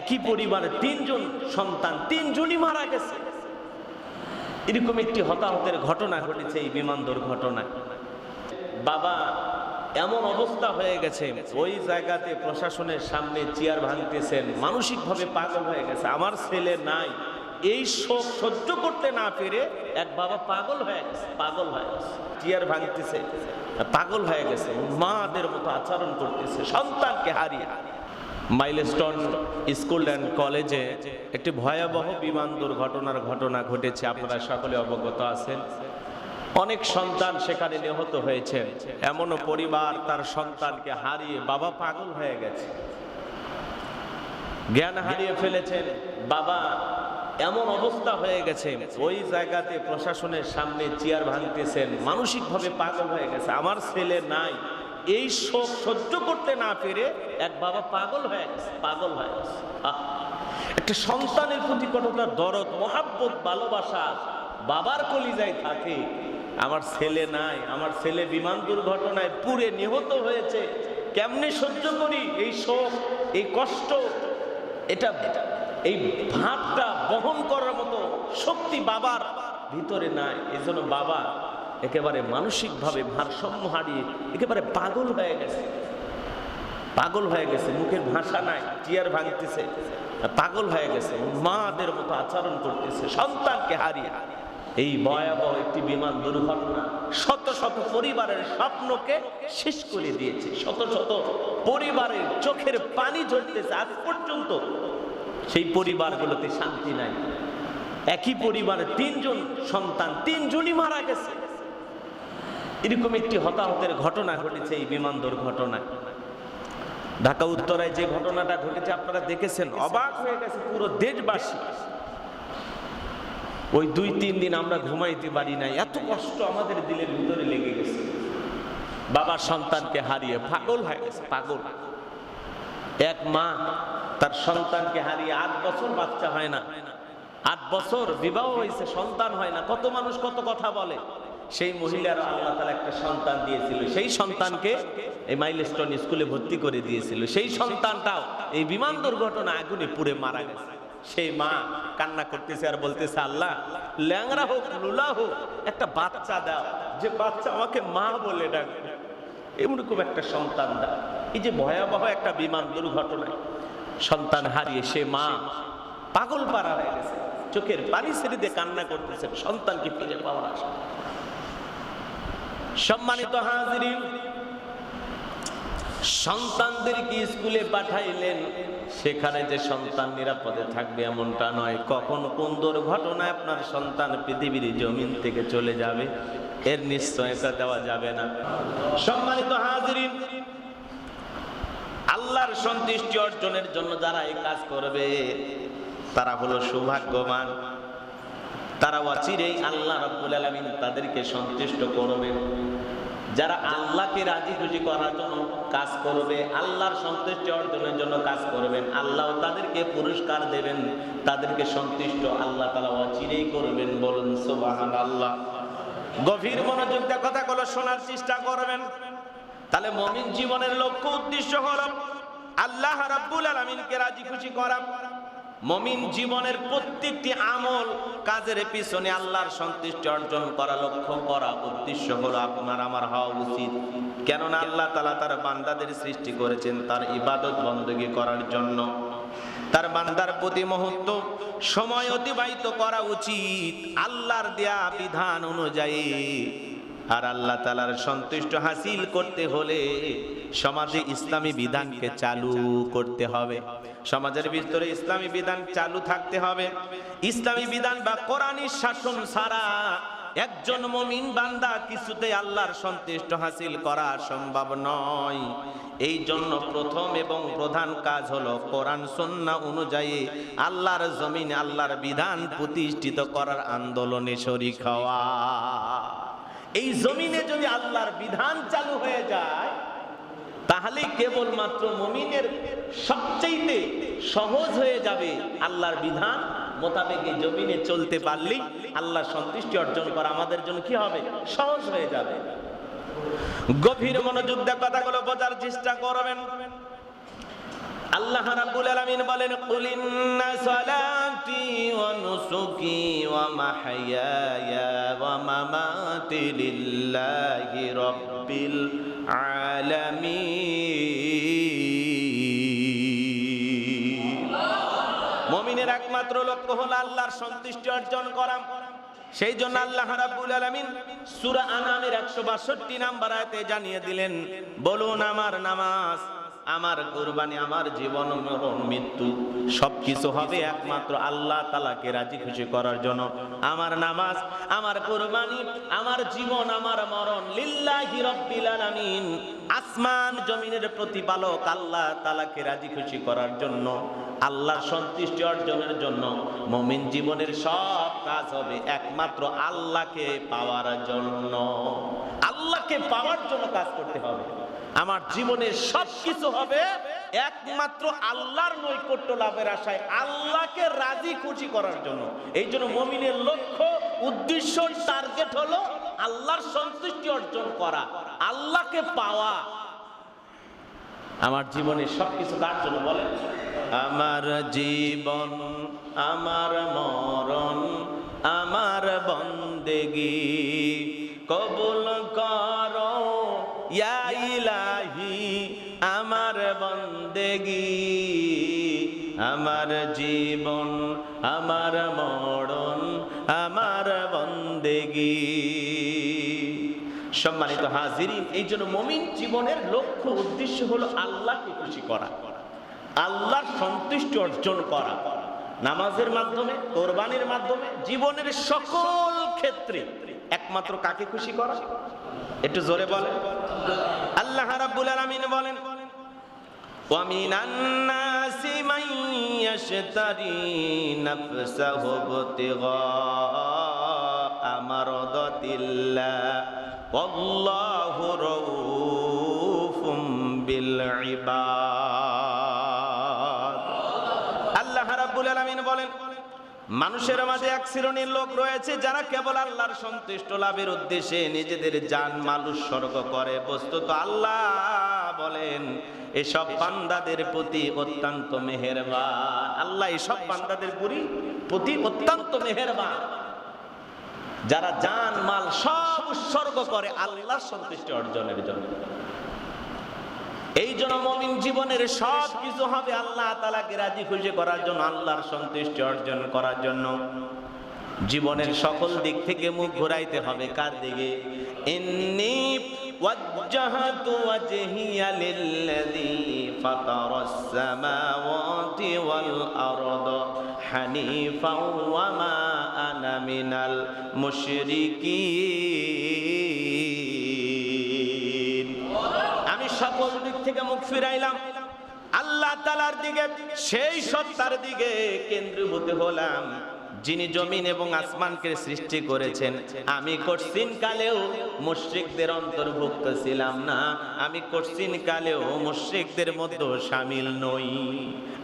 একই পরিবারে তিনজন সন্তান, তিনজনই মারা গেছে। এরকম একটি হতাহতের ঘটনা ঘটেছে এই বিমান দুর্ঘটনায়। বাবা এমন অবস্থা হয়ে গেছে, ওই জায়গাতে প্রশাসনের সামনে চেয়ার ভাঙতেছেন, মানসিকভাবে পাগল হয়ে গেছে। আমার ছেলে নাই, এই শোক সহ্য করতে না পেরে এক বাবা পাগল হয়ে গেছে, পাগল হয়ে গেছে, চেয়ার ভাঙতেছে, পাগল হয়ে গেছে, মাদের মতো আচরণ করতেছে, সন্তানকে হারিয়ে। মাইলস্টোন স্কুল অ্যান্ড কলেজে একটি ভয়াবহ বিমান দুর্ঘটনার ঘটনা ঘটেছে। আপনারা সকলে অবগত আছেন। অনেক সন্তান সেখানে নিহত হয়েছে। এমনও পরিবার তার সন্তানকে হারিয়ে বাবা পাগল হয়ে গেছে। জ্ঞান হারিয়ে ফেলেছেন। বাবা এমন অবস্থা হয়ে গেছে। ওই জায়গাতে প্রশাসনের সামনে চেয়ার ভাঙতেছেন। মানসিকভাবে পাগল হয়ে গেছে। আমার ছেলে নাই। এই শোক সহ্য করতে না পেরে এক বাবা পাগল হয়ে গেছে, পাগল হয়ে গেছে। একটা সন্তানের প্রতি কতটা দরদ, মহাব্বত, ভালোবাসা, বাবার কলিজায় থাকে। আমার ছেলে নাই, আমার ছেলে বিমান দুর্ঘটনায় পুড়ে নিহত হয়েছে। কেমনে সহ্য করি এই শোক, এই কষ্ট? এটা এই ভাবটা বহন করার মতো শক্তি বাবার ভিতরে নাই। এই জন্য বাবা একেবারে মানসিকভাবে ভারসাম্য হারিয়ে একেবারে পাগল হয়ে গেছে। পাগল হয়ে গেছে, মুখের ভাষা নাই, চেয়ার ভাঙতেছে, পাগল হয়ে গেছে, মাদের মতো আচরণ করতেছে, সন্তানকে হারিয়ে। এই ভয়াবহ একটি বিমান দুর্ঘটনা শত শত পরিবারের স্বপ্নকে শেষ করে দিয়েছে। শত শত পরিবারের চোখের পানি ঝরতেছে, আজ পর্যন্ত সেই পরিবারগুলোতে শান্তি নাই। একই পরিবারে তিনজন সন্তান, তিনজনই মারা গেছে। এরকম একটি হতাহতের ঘটনা ঘটেছে এই বিমান দুর্ঘটনায়। ঢাকা উত্তরায় যে ঘটনাটা ঘটেছে, আপনারা দেখেছেন, অবাক হয়ে গেছে পুরো দেশবাসী। ওই দুই, তিন দিন আমরা ঘুমাইতে পারি নাই, এত কষ্ট আমাদের দিলের ভিতরে লেগে গেছে। বাবার সন্তানকে হারিয়ে পাগল হয়ে গেছে, পাগল। এক মা তার সন্তানকে হারিয়ে আট বছর বাচ্চা হয় না। আট বছর বিবাহ হয়েছে, সন্তান হয় না। কত মানুষ কত কথা বলে। সেই মহিলার আল্লাহ তালা একটা সন্তান দিয়েছিল। সেই সন্তানকে এই মাইলস্টোন স্কুলে ভর্তি করে দিয়েছিল। সেই সন্তানটাও এই বিমান দুর্ঘটনা আগুনে পুড়ে মারা গেছে। সেই মা কান্না করতেছে আর বলতেছে, আল্লাহ ল্যাংরা হোক, লুলা হোক, একটা বাচ্চা দাও। যে বাচ্চা আমাকে মা বলে ডাকবে। এমনরকম একটা সন্তান দাও। এই যে ভয়াবহ একটা বিমান দুর্ঘটনায় সন্তান হারিয়ে সে মা পাগল পাড়া হয়ে গেছে। চোখের পানি ছেড়ে দিয়ে কান্না করতেছে। সন্তানকে ফিরে পাওয়ার আশা। সম্মানিত হাজিরিন সন্তানদেরকে স্কুলে পাঠাইলেন? সেখানে যে সন্তান নিরাপদে থাকবে এমনটা নয়। কখন কোন দুর্ঘটনায় আপনার সন্তান পৃথিবীর জমিন থেকে চলে যাবে, এর নিশ্চয়তা দেওয়া যাবে না। সম্মানিত হাজিরিন, আল্লাহর সন্তুষ্টি অর্জনের জন্য যারা এই কাজ করবে, তারা হলো সৌভাগ্যবান। তারা অচিরেই আল্লাহ রব্বুল আলমিন তাদেরকে সন্তুষ্ট করবে। যারা আল্লাহকে রাজি খুশি করার জন্য কাজ করবে, আল্লাহর সন্তুষ্টি অর্জনের জন্য কাজ করবেন, আল্লাহ তাদেরকে পুরস্কার দেবেন, তাদেরকে সন্তুষ্ট আল্লাহ তালা অচিরেই করবেন বলুন সোবাহান আল্লাহ গভীর মনোযোগ দিয়ে কথাগুলো শোনার চেষ্টা করবেন। তাহলে মমিন জীবনের লক্ষ্য উদ্দেশ্য হল আল্লাহ রাব্বুল আলমিনকে রাজি খুশি করা। মমিন জীবনের প্রত্যেকটি আমল কাজের পিছনে আল্লাহর সন্তুষ্টি অর্জন করা, লক্ষ্য করা, উদ্দেশ্য হলো আপনার, আমার হওয়া উচিত। কেননা আল্লাহ তালা তার বান্দাদের সৃষ্টি করেছেন, তার ইবাদত বন্দী করার জন্য। তার বান্দার প্রতি মুহূর্ত সময় অতিবাহিত করা উচিত, আল্লাহর দেয়া বিধান অনুযায়ী। আর আল্লাহ তালার সন্তুষ্ট হাসিল করতে হলে সমাজে ইসলামী বিধানকে চালু করতে হবে। সমাজের ভিতরে ইসলামী বিধান চালু থাকতে হবে। ইসলামী বিধান বা কোরআনী শাসন ছাড়া একজন মমিন বান্দা কিছুতে আল্লাহর সন্তুষ্ট হাসিল করা সম্ভব নয়। এই জন্য প্রথম এবং প্রধান কাজ হলো কোরআন সন্না অনুযায়ী আল্লাহর জমিনে আল্লাহর বিধান প্রতিষ্ঠিত করার আন্দোলনে শরিক হওয়া। এই জমিনে যদি আল্লাহর বিধান চালু হয়ে যায় তাহলে কেবলমাত্র মমিনের সবচেয়ে সহজ হয়ে যাবে আল্লাহর বিধান মোতাবেকে জমিনে চলতে পারলেই আল্লাহর সন্তুষ্টি অর্জন করা আমাদের জন্য কি হবে? সহজ হয়ে যাবে। গভীর মনোযোগ দিয়ে কথাগুলো বোঝার চেষ্টা করবেন। আল্লাহ রাব্বুল আলামিন বলেন, কুল ইন্না সালাতি ওয়া নুসুকি ওয়া মাহইয়ায়া ওয়া মামাতি লিল্লাহি রাব্বিল আলামিন মুমিনের একমাত্র লক্ষ্য হল আল্লাহর সন্তুষ্টি অর্জন করাম সেই জন্য আল্লাহ রাব্বুল আলামিন সূরা আনামের 162 নাম্বার আয়াতে জানিয়ে দিলেন, বলুন আমার নামাজ আমার কুরবানি আমার জীবন মরণ মৃত্যু সবকিছু হবে একমাত্র আল্লাহ তালাকে রাজি খুশি করার জন্য। আমার নামাজ আমার কুরবানি আমার জীবন আমার মরণ লিল্লাহি রাব্বিল আলামিন। আসমান জমিনের প্রতিপালক আল্লাহ তালাকে রাজি খুশি করার জন্য আল্লাহর সন্তুষ্টি অর্জনের জন্য মমিন জীবনের সব কাজ হবে একমাত্র আল্লাহকে পাওয়ার জন্য। আল্লাহকে পাওয়ার জন্য কাজ করতে হবে। আমার জীবনের সব কিছু হবে একমাত্র আল্লাহর নৈকট্য লাভের আশায়, আল্লাহকে রাজি খুশি করার জন্য। এই জন্য মমিনের লক্ষ্য, উদ্দেশ্য টার্গেট হলো আল্লাহর সন্তুষ্টি অর্জন করা, আল্লাহকে পাওয়া। আমার জীবনের সবকিছু কার জন্য বলেন? আমার জীবন, আমার মরণ, আমার বন্দেগি। কবুল করো, ইয়া ইলাহি, আমার বন্দেগি, আমার জীবন, আমার মরণ, আমার বন্দেগি। সম্মানিত হাজিরিন, এই জন্য মমিন জীবনের লক্ষ্য উদ্দেশ্য হলো আল্লাহকে খুশি করা, আল্লাহর সন্তুষ্টি অর্জন করা, নামাজের মাধ্যমে, কোরবানির মাধ্যমে, জীবনের সকল ক্ষেত্রে একমাত্র কাকে খুশি করা? একটু জোরে বলেন আল্লাহ রাব্বুল আলামিন বলেন ومن الناس من يشتري نفسه ابتغاء مرضات الله والله رؤوف بالعباد আল্লাহ রাব্বুল আলামিন বলেন মানুষের মাঝে এক শ্রেণির লোক রয়েছে যারা কেবল আল্লাহর সন্তুষ্ট লাভের উদ্দেশ্যে নিজেদের যান মাল উৎসর্গ করে। বস্তুত আল্লাহ বলেন, এসব বান্দাদের প্রতি অত্যন্ত মেহেরবান। আল্লাহ এসব বান্দাদের প্রতি প্রতি অত্যন্ত মেহেরবান। যারা জান মাল সব উৎসর্গ করে আল্লাহর সন্তুষ্টি অর্জনের জন্য। এই জন্য মমিন জীবনের সব কিছু হবে আল্লাহ তালাকে রাজি খুশি করার জন্য, আল্লাহর সন্তুষ্টি অর্জন করার জন্য। জীবনের সকল দিক থেকে মুখ ঘুরাইতে হবে কার দিকে? আমি সকল দিক থেকে মুখ ফিরাইলাম। আল্লাহ তালার দিকে, সেই সত্তার দিকে কেন্দ্রীভূত হলাম, যিনি জমিন এবং আসমানকে সৃষ্টি করেছেন। আমি কঠিন কালেও মুশ্রিকদের অন্তর্ভুক্ত ছিলাম না। আমি কঠিন কালেও মুশ্রিকদের মধ্যে সামিল নই।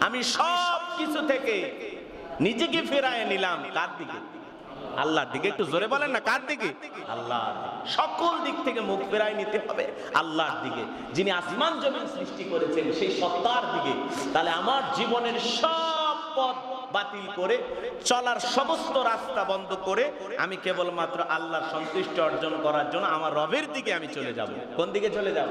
আমি সব কিছু থেকে নিজেকে ফেরায় নিলাম কার দিকে। আল্লাহর দিকে একটু জোরে বলেন না, কার দিকে? আল্লাহর দিকে। সকল দিক থেকে মুখ ফেরাই নিতে হবে আল্লাহর দিকে। যিনি আসমান জমিন সৃষ্টি করেছেন, সেই সত্তার দিকে। তাহলে আমার জীবনের সব পথ বাতিল করে, চলার সমস্ত রাস্তা বন্ধ করে, আমি কেবলমাত্র আল্লাহর সন্তুষ্ট অর্জন করার জন্য আমার রবের দিকে আমি চলে যাব। কোন দিকে চলে যাব?